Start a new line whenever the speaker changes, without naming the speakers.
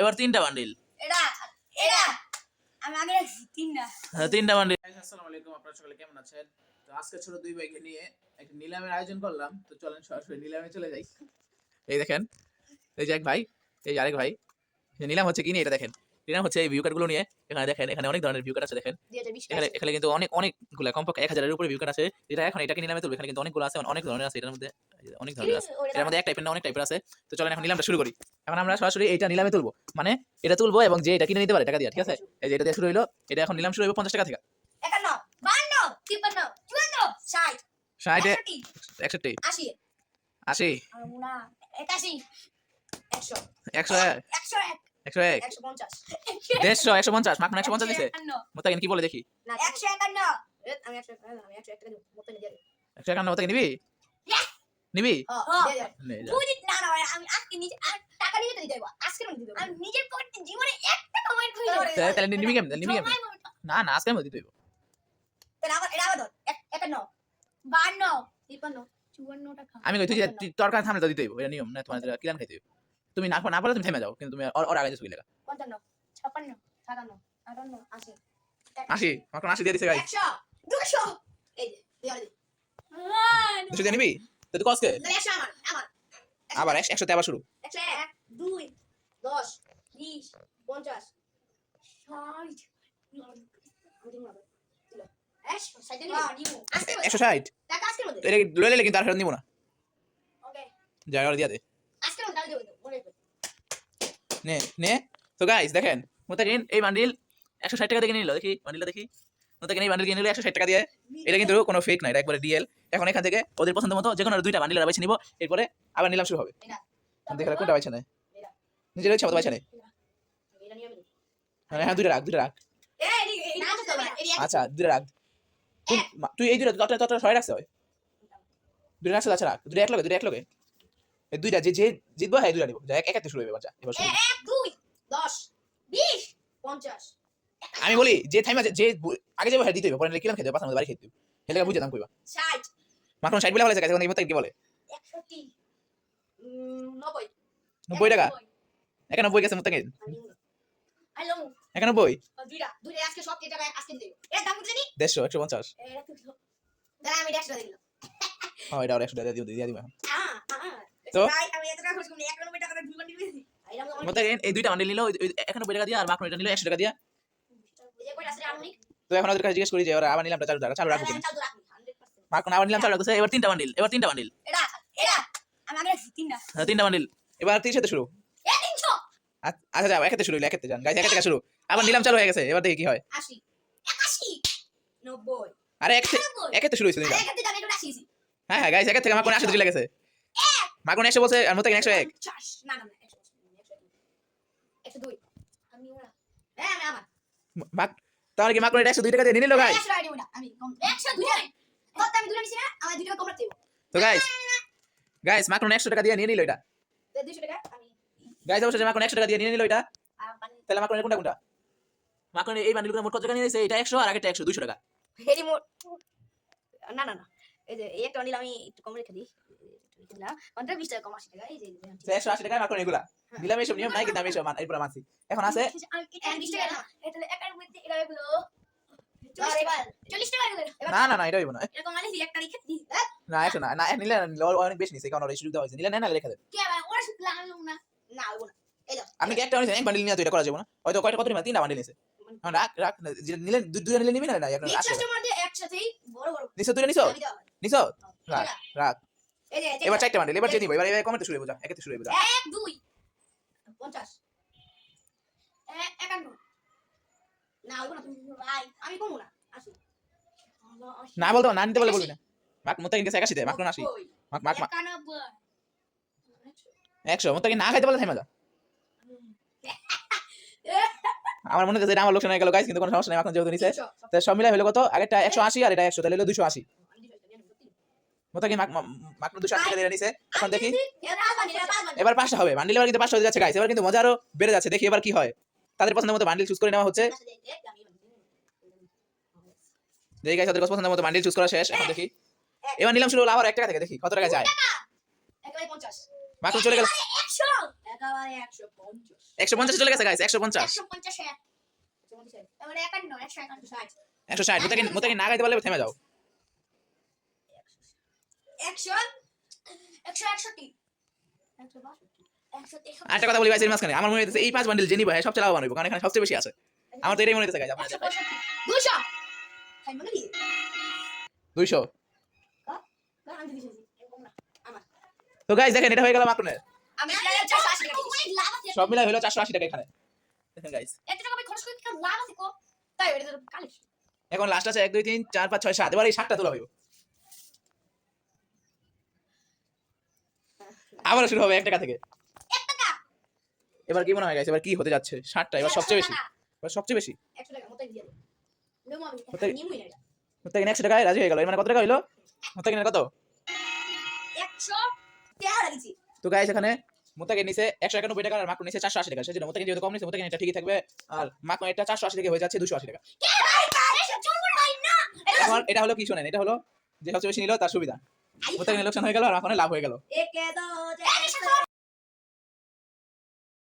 এবার তিনটা বান্ডিল
এটা এটা আমি আগে তিনটা।
হ্যাঁ তিনটা বান্ডিল আসসালামু আলাইকুম আপনারা সকলে কেমন আছেন? তো আজকে ছোট দুই ভাইকে নিয়ে একটা নিলামের আয়োজন করলাম। তো চলেন সরাসরি নিলামে চলে যাই। এই দেখেন এই যে এক ভাই এই যে আরেক ভাই নিলাম হচ্ছে কি নিয়ে এটা দেখেন। নিলাম হচ্ছে এই ভিউ কার্ডগুলো নিয়ে এখানে দেখেন এখানে অনেক ধরনের ভিউ কার্ড আছে দেখেন। এখানে এখানে কিন্তু অনেক অনেকগুলো কমপক্ষে এক হাজারের উপরে ভিউ কার্ড আছে। যেটা এখন এটাকে নিলামে তুলবে এখানে কিন্তু অনেকগুলো আছে অনেক ধরনের আছে এটার মধ্যে অনেক ধরনের আছে। এর মধ্যে এক টাইপের না অনেক টাইপের আছে। তো চলেন এখন নিলামটা শুরু করি। এখন আমরা সরাসরি এটা নিলামে তুলবো। মানে এটা তুলবো এবং যে এটা কিনে নিতে পারে টাকা দিয়ে ঠিক আছে? এই যে এটা দিয়ে শুরু হইল এটা এখন নিলাম শুরু হইব পঞ্চাশ টাকা থেকে।
ষাট একষট্টি, আশি। একাশি একশো।
একশো এক।
একশো এক।
দেড়শো একশো পঞ্চাশ মাখন একশো পঞ্চাশ দিছে। মোতাকিন কি বলে দেখি?
একশো একান্ন। আমি একশো একশো দেবো
একান্ন মোতাকিন নিবি? নিবি? নে,
আমি আজকে নিজে টাকা নিয়ে যেতে দিতে আজকে আমি আমি নিজের পকেটে জীবনে একটা কমাই করি
তাহলে- তাহলে নিবি কেমন? নিবি কেমন? না না আজকে আমি দিতে
তাহলে আবার এটা আবার ধর এক- একান্ন। বান্ন। তিপ্পান্ন। চুয়ান্ন টাকা
আমি কই তুই তোর কাছে থামলে তো দিতে হইব এটা নিয়ম। না তোমার কিলান খাইতে হইব? তুমি না না পারলে তুমি থেমে যাও কিন্তু তুমি ওর আগে দিছো লেখা।
পঞ্চান্ন ছাপ্পান্ন সাতান্ন আটান্ন আশি।
আশি মাখন আশি দিয়ে দিছে গাই
দুশো।
দিয়ে নিবি? তো তুই কসকে?
তাহলে আমার আমার
আবার। একশো একশোতে আবার শুরু।
একশো এক দুই দশ বিশ পঞ্চাশ ষাট। একশো ষাট
এটা লয়ে কিন্তু আর ফেরত নিব না। আর দিয়া দে
আজকের মধ্যে টাকা দেবো তো, মনে রাখবে
নে নে। তো গাইস দেখেন মোতাকিন এই বান্ডিল একশো ষাট টাকা দিয়ে কিনে নিল। দেখি বান্ডিলটা দেখি। মোতাকিন এই বান্ডিল কিনে নিল, একশো ষাট টাকা দিয়ে। এটা কিন্তু কোনো ফেক না এটা একবারে ডিএল এখন এখান থেকে ওদের পছন্দ মতো যে কোনো দুইটা বান্ডিল বেছে নিব, এরপরে আবার নিলাম শুরু হবে। দেখে কোনটা বেছে নেয়। নিজের ইচ্ছা মতো বেছে নেয়। হ্যাঁ হ্যাঁ দুইটা রাখ দুইটা রাখ। আচ্ছা দুইটা রাখ। তুই- এই দুইটা তত তত ছয় রাখছে হয় দুইটা রাখছে আচ্ছা রাখ। দুইটা এক লগে দুইটা এক লগে দুইটা যে যে জিতবো হ্যাঁ দুইটা নিবো। যা এক একাতে শুরু হবে বাচ্চা এবার শুরু।
দুই, দশ, বিশ, পঞ্চাশ।
আমি বলি যে টাইম আছে যে আগে যাব হ্যাঁ দিতে হবে পরে কিলাম খেতে পাঁচ বাড়ি খেতে হেলে বুঝে দাম কইবা।
ষাট,
মাখন ষাট বলে ভালো জায়গা এই মতো কি বলে?
নব্বই,
টাকা?
একানব্বই।
গেছে
নেব।
একানব্বই? দেড়শো একশো পঞ্চাশ।
আমি এটা একশো টাকা দিয়ে।
হ্যাঁ দিব। এখন। তো?
আমার
এই দুইটা বান্ডিল নিল একানব্বই টাকা দিয়ে আর মাখন এটা নিল একশো টাকা দিয়ে? তো এখন ওদের কাছে জিজ্ঞেস করি যে ওরা আবার নিলাম চালু রাখা চালু রাখব কিনা?
আমি চালু রাখব, 100%।
মাখন আবার নিলাম চালু রাখতেছে এবার তিনটা বান্ডিল এবার তিনটা বান্ডিল
তিনটা।
হ্যাঁ, তিনটা বান্ডিল এবার তিরিশ হাতে শুরু। আচ্ছা আচ্ছা যাও একেতে শুরু হইল একেতে যান। গাইজ একে থেকে শুরু। আবার নিলাম চালু হয়ে গেছে এবার দেখি কি হয়।
আশি,
আরে এক
একানব্বই।
শুরু হয়েছে
এখান।
হ্যাঁ হ্যাঁ গাইজ একের থেকে মাখন একশো চলে গেছে মাখন একশো বলছে আর মতো একশো এক। তাহলে কি এটা একশো দুই টাকা দিয়ে নিল
হবে।
তো গাইজ গাইজ মাখন একশো টাকা দিয়ে নিয়ে নিল এটা। গাইজ অবশ্যই মাখন একশো টাকা দিয়ে নিয়ে নিল এটা। তাহলে মাখন কোনটা কোনটা? মাখন এই বান্ডিলগুলো মোট কত টাকা নিয়ে নিয়েছে? এটা একশো আর আগেটা একশো দুশো টাকা।
না না না। এই যে, এই একটা নিলে আমি একটু কম রেখে দিই। না পঞ্চাশ বিশ টাকা কম আশি টাকা এই যে এই যে,
তো একশো আশি টাকা মাখন এগুলা। নিলাম এইসব নিয়ম নাই কিন্তু আমি মান- এরপরে মানছি এখন আছে
না এটা
হইব একশো নিলে অনেক বেশি নিছে কারণ ওরা সুযোগ দেওয়া হয়েছে। নিলে না রেখে আপনি কি একটা নিছেন বান্ডিল নিয়ে এটা করা যাবে না। হয়তো কয়টা কত নিবেন তিনটা বান্ডিল নিছে। রাখ রাখ না, যেটা নিলেন দু- দুইটা নিলে নিবি না না এখন রাখ
রিক্সার মধ্যে একসাথেই বড় বড়
নিছো দুইটা নিছো? নিছো? রাখ। এবার চারটা বান্ডিল এবার যে নিবো এবার এবার কমেন্টে শুরু যা একেতে শুরু যা
এক দুই পঞ্চাশ। একান্ন। না ওইবো না তুমি ভাই আমি কমবো না আসি।
না বলতো না নিতে বলে বলবি না। মাক মতো ইনকেস একাশিতে মাক না আসি মাক মাক মাক একশো মতো না খাইতে বলে যা। আমার মনে হচ্ছে এটা আমার লোকসান হয়ে গেল গাইস কিন্তু কোনো সমস্যা নেই এখন যেহেতু তো সব মিলাই হলো কত? আগেরটা একশো আশি আর এটা একশো তাহলে হলো দুশো আশি।
দুশো টাকা
দিয়ে নিছে? এখন দেখি।
এবার
পাঁচটা হবে। বান্ডিল এবার কিন্তু পাঁচটা হয়ে যাচ্ছে গাইস এবার কিন্তু মজা আরও বেড়ে যাচ্ছে। দেখি এবার কি হয়। তাদের পছন্দের মতো বান্ডিল চুজ করে নেওয়া হচ্ছে।
পাঁচটা দিয়ে, এক, আমি
দেখি গাইস তাদের পছন্দের মতো বান্ডিল চুজ করা শেষ। এখন দেখি। এবার নিলাম শুরু হলো আবার এক টাকা থেকে। দেখি কত টাকা যায়? চলে গেল।
একশো পঞ্চাশ
চলে গেছে গাইস একশো পঞ্চাশ।
একশো ষাট।
না গাইতে পারলে থেমে যাও।
একশো একষট্টি। তেষট্টি।
আরেকটা কথা বলি ভাই এর মাঝখানে। আমার মনে হইতেছে এই পাঁচ বান্ডিল জেনি ভাই সবচেয়ে লাভবান হইব কারণ এখানে সবচেয়ে বেশি আছে। আমার তো এটাই মনে হইতেছে গাইস আপনার
দুশো
দুইশো। তো গাইস দেখেন এটা হয়ে গেল মাকনের সব মিলাই হলো চারশো আশি টাকা এখানে। দেখেন
কালেকশন।
এখন লাস্ট আছে এক দুই তিন চার পাঁচ ছয় সাত। এবার এই সাতটা তোলা হইব। আবারও শুরু হবে এক টাকা থেকে। এবার কি মনে হয় গাইস এবার কি হতে যাচ্ছে? ষাটটা এবার সবচেয়ে বেশি। এবার সবচেয়ে বেশি।
একশো টাকা মতো দিয়ে দেবো। আমি
কোথায়?
নিমুই না এটা।
প্রত্যেক একশো টাকায় রাজি হয়ে গেল। এর মানে কত টাকা হইল? কত?
একশো তেরো দিছি
তো গাইস এখানে মোতাকে নিচে একশো একানব্বই টাকা আর মাকু নিচে চারশো আশি টাকা। সেজন্য মোতাকে যেহেতু কম নিচে মোতাকে এটা ঠিকই থাকবে। আর মাকু এটা চারশো আশি থেকে হয়ে যাচ্ছে দুশো আশি টাকা।
এটা
এটা হলো কি শোনেন এটা হলো যে সবচেয়ে বেশি নিল তার সুবিধা। মোতাকে লোকসান হয়ে গেল আর এখন লাভ হয়ে গেল।